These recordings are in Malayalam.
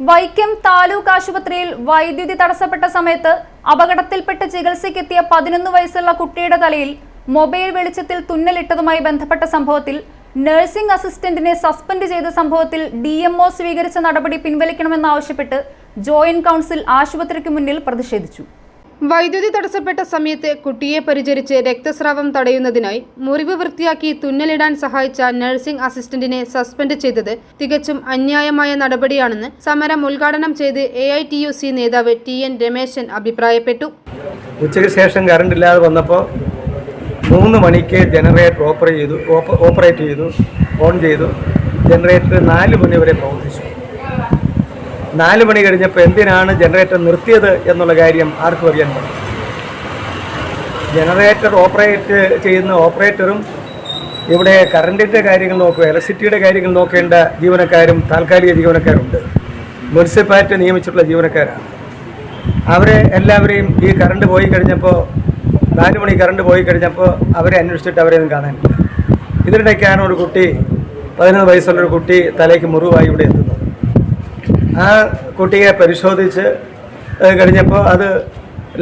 വൈക്കം താലൂക്ക് ആശുപത്രിയിൽ വൈദ്യുതി തടസ്സപ്പെട്ട സമയത്ത് അപകടത്തിൽപ്പെട്ട് ചികിത്സയ്ക്കെത്തിയ പതിനൊന്ന് വയസ്സുള്ള കുട്ടിയുടെ തലയിൽ മൊബൈൽ വെളിച്ചത്തിൽ തുന്നലിട്ടതുമായി ബന്ധപ്പെട്ട സംഭവത്തിൽ നഴ്സിംഗ് അസിസ്റ്റന്റിനെ സസ്പെൻഡ് ചെയ്ത സംഭവത്തിൽ ഡി സ്വീകരിച്ച നടപടി പിൻവലിക്കണമെന്നാവശ്യപ്പെട്ട് ജോയിന്റ് കൗൺസിൽ ആശുപത്രിക്ക് മുന്നിൽ പ്രതിഷേധിച്ചു. വൈദ്യുതി തടസ്സപ്പെട്ട സമയത്ത് കുട്ടിയെ പരിചരിച്ച് രക്തസ്രാവം തടയുന്നതിനായി മുറിവ് വൃത്തിയാക്കി തുന്നലിടാൻ സഹായിച്ച നഴ്സിംഗ് അസിസ്റ്റന്റിനെ സസ്പെൻഡ് ചെയ്തത് തികച്ചും അന്യായമായ നടപടിയാണെന്ന് സമരം ഉദ്ഘാടനം ചെയ്ത് A I T U C നേതാവ് ടി എൻ രമേശൻ അഭിപ്രായപ്പെട്ടു. ഉച്ചയ്ക്ക് ശേഷം കറണ്ട് ഇല്ലാതെ വന്നപ്പോൾ മൂന്ന് മണിക്ക് ജനറേറ്റർ ഓപ്പറേറ്റ് ചെയ്തു ഓപ്പറേറ്റ് ചെയ്തു ഓൺ ചെയ്തു. ജനറേറ്റർ നാല് മണി വരെ പ്രവർത്തിച്ചു. നാല് മണി കഴിഞ്ഞപ്പോൾ എന്തിനാണ് ജനറേറ്റർ നിർത്തിയത് എന്നുള്ള കാര്യം ആർക്കും അറിയാൻ പറ്റും ജനറേറ്റർ ഓപ്പറേറ്റ് ചെയ്യുന്ന ഓപ്പറേറ്ററും ഇവിടെ കറണ്ടിന്റെ കാര്യങ്ങൾ നോക്കുക ഇലക്ട്രിസിറ്റിയുടെ കാര്യങ്ങൾ നോക്കേണ്ട ജീവനക്കാരും താൽക്കാലിക ജീവനക്കാരുണ്ട്. മുനിസിപ്പാലിറ്റി നിയമിച്ചിട്ടുള്ള ജീവനക്കാരാണ്. അവരെ എല്ലാവരെയും ഈ കറണ്ട് പോയി കഴിഞ്ഞപ്പോൾ നാല് മണി കറണ്ട് പോയി കഴിഞ്ഞപ്പോൾ അവരെ അന്വേഷിച്ചിട്ട് അവരെയൊന്നും കാണാനില്ല. ഇതിനിടയ്ക്കാണ് ഒരു കുട്ടി പതിനൊന്ന് വയസ്സുള്ളൊരു കുട്ടി തലയ്ക്ക് മുറിവായി ഇവിടെ എത്തുന്നത്. ആ കുട്ടിയെ പരിശോധിച്ച് കഴിഞ്ഞപ്പോൾ അത്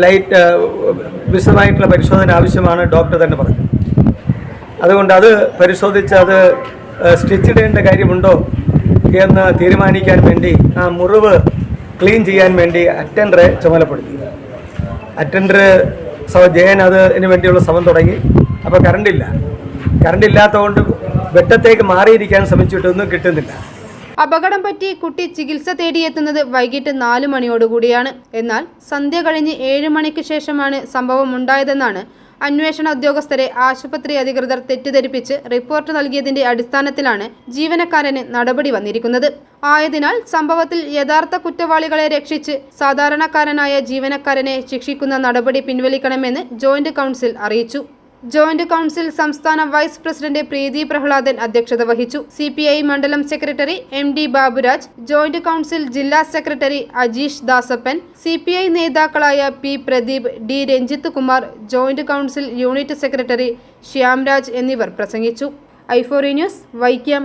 ലൈറ്റ് വിശദമായിട്ടുള്ള പരിശോധന ആവശ്യമാണ് ഡോക്ടർ തന്നെ പറഞ്ഞു അതുകൊണ്ട് അത് പരിശോധിച്ച് അത് സ്റ്റിച്ച് ഇടേണ്ട കാര്യമുണ്ടോ എന്ന് തീരുമാനിക്കാൻ വേണ്ടി ആ മുറിവ് ക്ലീൻ ചെയ്യാൻ വേണ്ടി അറ്റൻഡറെ ചുമതലപ്പെടുത്തി അറ്റൻഡർ സോ ജയൻ അതിന് വേണ്ടിയുള്ള ശ്രമം തുടങ്ങി. അപ്പോൾ കറണ്ടില്ല. കറണ്ടില്ലാത്തതുകൊണ്ട് വെട്ടത്തേക്ക് മാറിയിരിക്കാൻ ശ്രമിച്ചിട്ടൊന്നും കിട്ടുന്നില്ല. അപകടം പറ്റി കുട്ടി ചികിത്സ തേടിയെത്തുന്നത് വൈകിട്ട് നാല് മണിയോടുകൂടിയാണ്. എന്നാൽ സന്ധ്യ കഴിഞ്ഞ് ഏഴ് മണിക്ക് ശേഷമാണ് സംഭവം ഉണ്ടായതെന്നാണ് അന്വേഷണ ഉദ്യോഗസ്ഥരെ ആശുപത്രി അധികൃതർ തെറ്റിദ്ധരിപ്പിച്ച് റിപ്പോർട്ട് നൽകിയതിന്റെ അടിസ്ഥാനത്തിലാണ് ജീവനക്കാരന് നടപടി വന്നിരിക്കുന്നത്. ആയതിനാൽ സംഭവത്തിൽ യഥാർത്ഥ കുറ്റവാളികളെ രക്ഷിച്ച് സാധാരണക്കാരനായ ജീവനക്കാരനെ ശിക്ഷിക്കുന്ന നടപടി പിൻവലിക്കണമെന്ന് ജോയിന്റ് കൗൺസിൽ അറിയിച്ചു. ജോയിന്റ് കൗൺസിൽ സംസ്ഥാന വൈസ് പ്രസിഡന്റ് പ്രീതി പ്രഹ്ലാദൻ അധ്യക്ഷത വഹിച്ചു. സി പി ഐ മണ്ഡലം secretary M D Baburaj joint council ജില്ലാ secretary Ajeesh Dasappan C P I നേതാക്കളായ P Pradeep D Ranjith Kumar joint council unit secretary Shyamraj എന്നിവർ പ്രസംഗിച്ചു. ഐഫോറി ന്യൂസ് വൈക്കം.